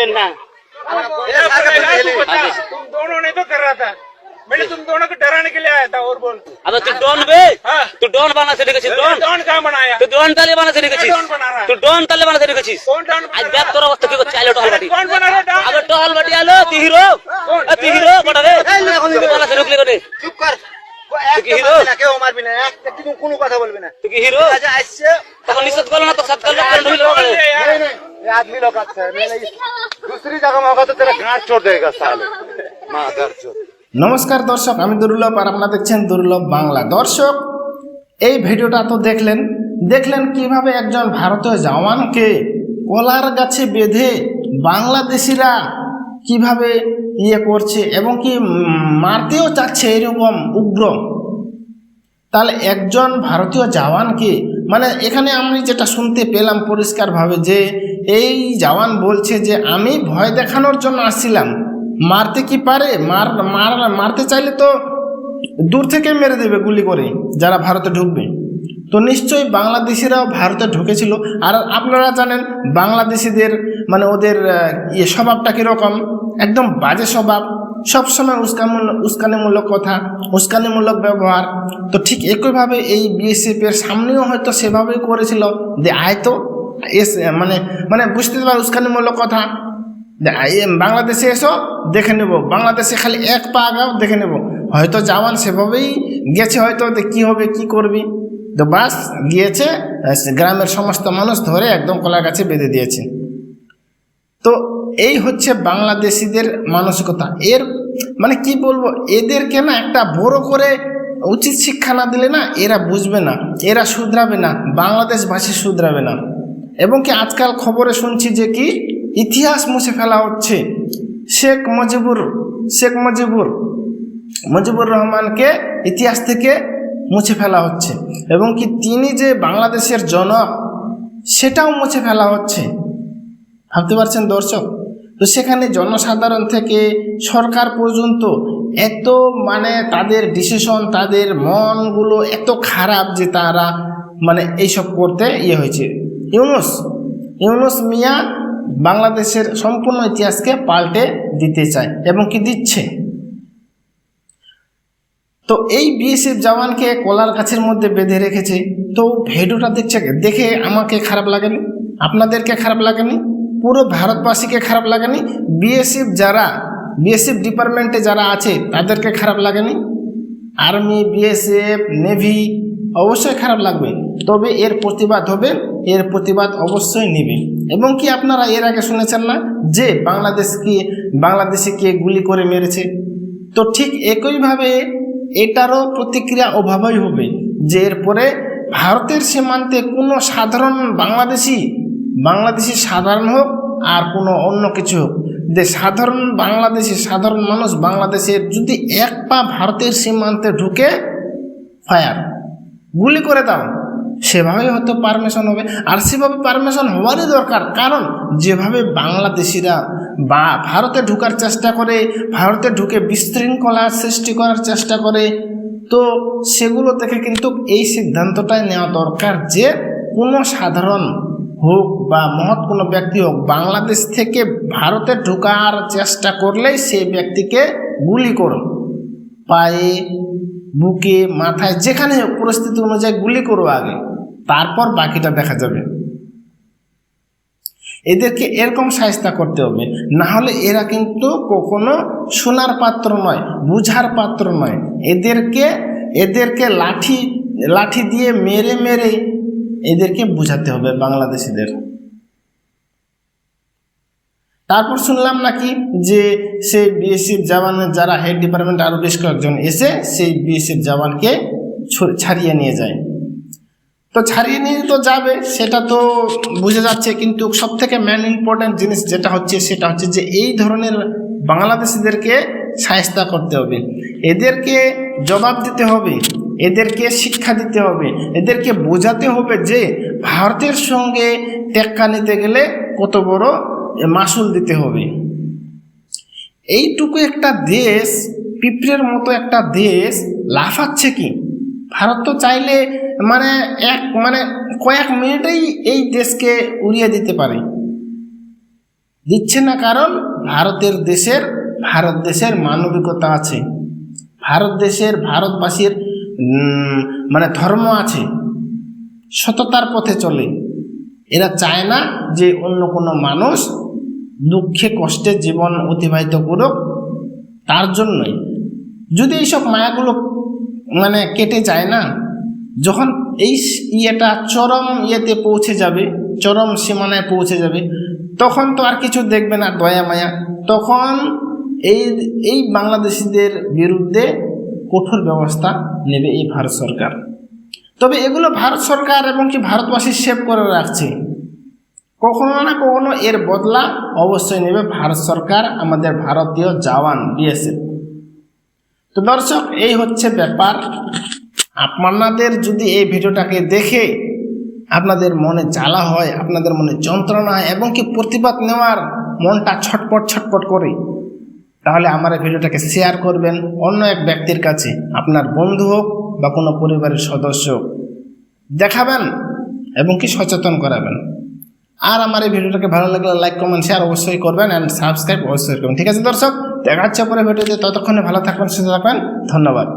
बोलिए ना ए, अपने इलाज को बता। तुम दोनों ने तो कर रहा था मैंने तुम दोनों को डराने के लिए आया था और बोल अब तू डॉन बे हाँ। तू डॉन बना से রেখেছিস ডন डॉन कहाँ बनाया তুই ডন তালে বানাতে রেখেছিস ডন বানা রা। তুই ডন তালে বানাতে রেখেছিস कौन डॉन আজ बना দেখ रहा? তোর অবস্থা কি করছে আইলো টহল अरे বাটি कौन बना रहा डॉन আবে টহল বাটি আলো তুই হিরো এ তুই হিরো বড় রে তুই বানাতে ঢুকলি কোনে চুপ কর তুই কি হিরো? না কেউ মারবি না একটা কিন্তু কোনো কথা বলবি না তুই কি হিরো আজ আসছে তখন নিষেধ করলো না তো সৎকার লোক কেন ঢুকলো बोल दे यार। नहीं नहीं ये आदमी लोग अच्छा है नहीं दूसरी जगह में होगा तो तेरा गांठ छोड़ देगा साले माँ घर छोड़ নমস্কার দর্শক আমি দুর্লভ আর আপনারা দেখছেন দুর্লভ বাংলা দর্শক এই ভিডিওটা তো দেখলেন দেখলেন কিভাবে একজন ভারতীয় জওয়ানকে কলার গাছে বেঁধে বাংলাদেশিরা কিভাবে ইয়ে করছে এবং কি উম, মারতেও চাচ্ছে এরকম উগ্র তাহলে একজন ভারতীয় জওয়ানকে মানে এখানে আমি যেটা শুনতে পেলাম পরিষ্কারভাবে যে এই জওয়ান বলছে যে, আমি ভয় দেখানোর জন্য আসছিলাম। মারতে কি পারে? মার মার, মারতে চাইলে তো দূর থেকে মেরে দেবে গুলি করে, যারা ভারতে ঢুকবে। তো নিশ্চয়ই বাংলাদেশিরাও ভারতে ঢুকেছিল। আর আপনারা জানেন, বাংলাদেশিদের মানে ওদের ইয়ে স্বভাবটা কীরকম? একদম বাজে স্বভাব। সবসময় উস্কামূলক উস্কানিমূলক কথা, উস্কানিমূলক ব্যবহার। তো ঠিক একইভাবে এই বিএসএফের সামনেও হয়তো সেভাবেই করেছিল। যে আয় তো। এস মানে মানে বুঝতে পার উস্কানিমূলক কথা? বাংলাদেশে এসো, দেখে নেব। বাংলাদেশে খালি এক পা আগাও, দেখে নেব। হয়তো জওয়ান সেভাবেই গেছে, হয়তো কী হবে, কি করবি? তো বাস, গিয়েছে গ্রামের সমস্ত মানুষ ধরে একদম কলা গাছে বেঁধে দিয়েছে। তো এই হচ্ছে বাংলাদেশিদের মানসিকতা। এর মানে কি বলব, এদেরকে না একটা বড় করে উচিত শিক্ষা না দিলে না এরা বুঝবে না, এরা শুধরাবে না, বাংলাদেশবাসী শুধরাবে না। এবং কি আজকাল খবরে শুনছি যে কি ইতিহাস মুছে ফেলা হচ্ছে। শেখ মুজিবুর শেখ মুজিবুর মুজিবুর রহমানকে ইতিহাস থেকে মুছে ফেলা হচ্ছে এবং কি তিনি যে বাংলাদেশের জনক, সেটাও মুছে ফেলা হচ্ছে। ভাবতে পারছেন দর্শক? তো সেখানে জনসাধারণ থেকে সরকার পর্যন্ত এত মানে তাদের ডিসিশন তাদের মনগুলো এত খারাপ যে তারা মানে এইসব করতে ইয়ে হয়েছে। ইউনুস। ইউনুস মিয়া বাংলাদেশের সম্পূর্ণ ইতিহাসকে পাল্টে দিতে চায় এবং কি দিচ্ছে? তো এই বিএসএফ জওয়ানকে কলার গাছের মধ্যে বেঁধে রেখেছে। তো ভিডিওটা দেখছে দেখে আমাকে খারাপ লাগেনি? আপনাদেরকে খারাপ লাগেনি? পুরো ভারতবাসীকে খারাপ লাগেনি? বিএসএফ যারা, বিএসএফ ডিপার্টমেন্টে যারা আছে, তাদেরকে খারাপ লাগেনি? আর্মি, বিএসএফ, নেভি, অবশ্যই খারাপ লাগবে। তবে এর প্রতিবাদ হবে এর প্রতিবাদ অবশ্যই নেবে। এবং কি আপনারা এর আগে শুনেছেন না যে বাংলাদেশকে বাংলাদেশে কে গুলি করে মেরেছে? তো ঠিক একইভাবে এটারও প্রতিক্রিয়া অভাবই হবে যে এরপরে ভারতের সীমান্তে কোনো সাধারণ বাংলাদেশি বাংলাদেশি সাধারণ হোক আর কোনো অন্য কিছু হোক, যে সাধারণ বাংলাদেশি সাধারণ মানুষ বাংলাদেশের যদি এক পা ভারতের সীমান্তে ঢুকে ফায়ার গুলি করে দাও। সেভাবেই হয়তো পারমিশন হবে। আর সেভাবে পারমিশন হওয়ারই দরকার। কারণ যেভাবে বাংলাদেশিরা বা ভারতে ঢুকার চেষ্টা করে, ভারতে ঢুকে বিশৃঙ্খলা সৃষ্টি করার চেষ্টা করে, তো সেগুলো থেকে কিন্তু এই সিদ্ধান্তটাই নেওয়া দরকার যে কোনো সাধারণ হোক বা মহৎ কোনো ব্যক্তি হোক, বাংলাদেশ থেকে ভারতে ঢোকার চেষ্টা করলেই সেই ব্যক্তিকে গুলি করুন পায়ে, বুকে, মাথায়, যেখানে হোক, পরিস্থিতি অনুযায়ী গুলি করো আগে। তারপর বাকিটা দেখা যাবে। এদেরকে এরকম সাহিস্তা করতে হবে, না হলে এরা কিন্তু কখনো শোনার পাত্র নয়, বুঝার পাত্র নয়। এদেরকে এদেরকে লাঠি লাঠি দিয়ে মেরে মেরে এদেরকে বুঝাতে হবে বাংলাদেশিদের। তারপর শুনলাম নাকি যে সেই বিএসএফ জওয়ানের যারা হেড ডিপার্টমেন্ট আরও বেশ কয়েকজন এসে সেই বিএসএফ জওয়ানকে ছাড়িয়ে নিয়ে যায়। তো ছাড়িয়ে নিয়ে তো যাবে, সেটা তো বুঝে যাচ্ছে, কিন্তু সব থেকে মেন ইম্পর্ট্যান্ট জিনিস যেটা হচ্ছে, সেটা হচ্ছে যে এই ধরনের বাংলাদেশিদেরকে সায়স্তা করতে হবে। এদেরকে জবাব দিতে হবে, এদেরকে শিক্ষা দিতে হবে, এদেরকে বোঝাতে হবে যে ভারতের সঙ্গে টেক্কা নিতে গেলে কত বড় মাসুল দিতে হবে। এইটুকু একটা দেশ, পিঁপড়ের মতো একটা দেশ লাফাচ্ছে কি? ভারত তো চাইলে মানে এক মানে কয়েক মিনিটেই এই দেশকে উড়িয়ে দিতে পারে। দিচ্ছে না কারণ ভারতের দেশের, ভারত দেশের মানবিকতা আছে। ভারত দেশের, ভারতবাসীর মানে ধর্ম আছে। সততার পথে চলে। এরা চায় না যে অন্য কোনো মানুষ দুঃখে, কষ্টে জীবন অতিবাহিত করুক। তার জন্যই। যদি এইসব মায়াগুলো মানে কেটে যায় না। যখন এই ইয়েটা চরম ইয়েতে পৌঁছে যাবে, চরম সীমানায় পৌঁছে যাবে, তখন তো আর কিছু দেখবে না দয়া মায়া। তখন এই এই বাংলাদেশিদের বিরুদ্ধে কঠোর ব্যবস্থা নেবে এই ভারত সরকার। তবে এগুলো ভারত সরকার এবং কি ভারতবাসী সেভ করে রাখছে। কখনো না কখনো এর বদলা অবশ্যই নেবে ভারত সরকার, আমাদের ভারতীয় জওয়ান, বিএসএফ। তো দর্শক, এই হচ্ছে ব্যাপার। আপনাদের যদি এই ভিডিওটাকে দেখে আপনাদের মনে জ্বালা হয়, আপনাদের মনে যন্ত্রণা হয় এবং কি প্রতিবাদ নেওয়ার মনটা ছটপট ছটপট করে, তাহলে আমার এই ভিডিওটাকে শেয়ার করবেন অন্য এক ব্যক্তির কাছে, আপনার বন্ধু হোক বা কোনো পরিবারের সদস্য। দেখাবেন এবং কি সচেতন করাবেন। আর আমার এই ভিডিওটাকে ভালো লাগলে লাইক কমেন্ট শেয়ার অবশ্যই করবেন অ্যান্ড সাবস্ক্রাইব অবশ্যই করবেন। ঠিক আছে দর্শক? দেখা হচ্ছে পরে ভিডিওতে ততক্ষণে ভালো থাকবেন সুস্থ থাকবেন। ধন্যবাদ।